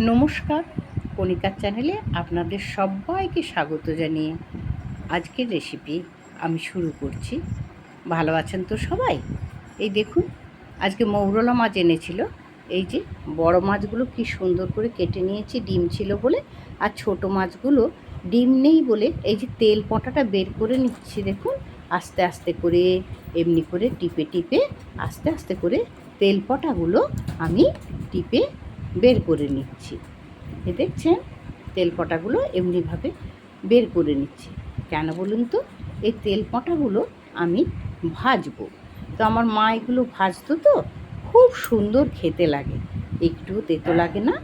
নমস্কার, কণিকার চ্যানেলে আপনাদের সবাইকে স্বাগত জানিয়ে আজকের রেসিপি আমি শুরু করছি। ভালো আছেন তো সবাই? এই দেখুন, আজকে মৌরলা মাছ এনেছিল। এই যে বড় মাছগুলো কি সুন্দর করে কেটে নিয়েছি, ডিম ছিল বলে, আর ছোট মাছগুলো ডিম নেই বলে এই যে তেল পটাটা বের করে নিচ্ছি দেখুন, আস্তে আস্তে করে, এমনি করে টিপে টিপে, আস্তে আস্তে করে তেল পটাগুলো আমি টিপে বের করে নিচ্ছি। এ দেখছেন? তেল পটাগুলো এমনিভাবে বের করে নিচ্ছি। কেন বলুন তো? এই তেল পটাগুলো আমি ভাজবো। তো আমার মা এগুলো ভাজতো তো, খুব সুন্দর খেতে লাগে। একটু তেতো লাগে না।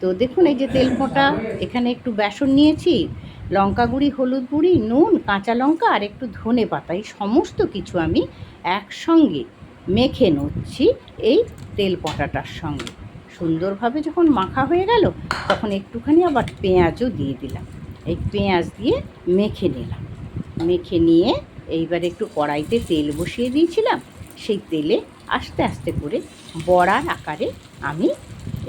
তো দেখুন এই যে তেল পটা, এখানে একটু বেসন নিয়েছি, লঙ্কা গুঁড়ি, হলুদ গুঁড়ি, নুন, কাঁচা লঙ্কা আর একটু ধনে পাতা, এই সমস্ত কিছু আমি একসঙ্গে মেখে নিচ্ছি এই তেল পটাটার সঙ্গে। সুন্দরভাবে যখন মাখা হয়ে গেল, তখন একটুখানি আবার পেঁয়াজও দিয়ে দিলাম। এই পেঁয়াজ দিয়ে মেখে নিলাম। মেখে নিয়ে এইবার একটু কড়াইতে তেল বসিয়ে দিয়েছিলাম। সেই তেলে আস্তে আস্তে করে বড়ার আকারে আমি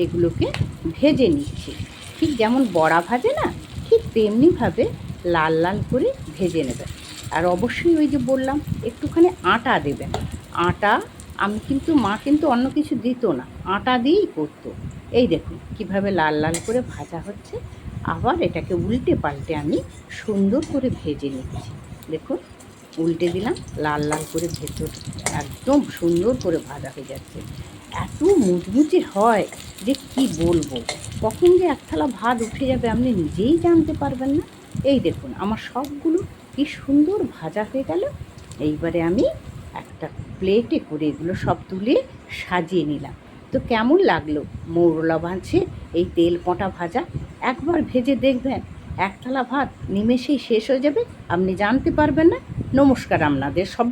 এগুলোকে ভেজে নিচ্ছি। ঠিক যেমন বড়া ভাজে না, ঠিক তেমনিভাবে লাল লাল করে ভেজে নেবেন। আর অবশ্যই ওই যে বললাম, একটুখানি আটা দেবেন। আটা আমি কিন্তু, মা কিন্তু অন্য কিছু দিত না। আটা দিয়েই করতো। এই দেখুন, কীভাবে লাল লাল করে ভাজা হচ্ছে। আবার এটাকে উল্টে পাল্টে আমি সুন্দর করে ভেজে নিচ্ছি। দেখুন, উল্টে দিলাম, লাল লাল করে ভেতর একদম সুন্দর করে ভাজা হয়ে যাচ্ছে। এত মুচমুচে হয় যে কি বলব? কখন যে এক থালা ভাত উঠে যাবে আপনি নিজেই জানতে পারবেন না। এই দেখুন, আমার সবগুলো কি সুন্দর ভাজা হয়ে গেল। এইবারে আমি একটা প্লেটে করে এগুলো সব তুলে সাজিয়ে নিলাম। তো কেমন লাগল? মৌরলা ভাঁজে এই তেল পটা ভাজা? একবার ভেজে দেখবেন, একতলা ভাত নিমেষেই শেষ হয়ে যাবে, আপনি জানতে পারবেন না। নমস্কার আপনাদের সব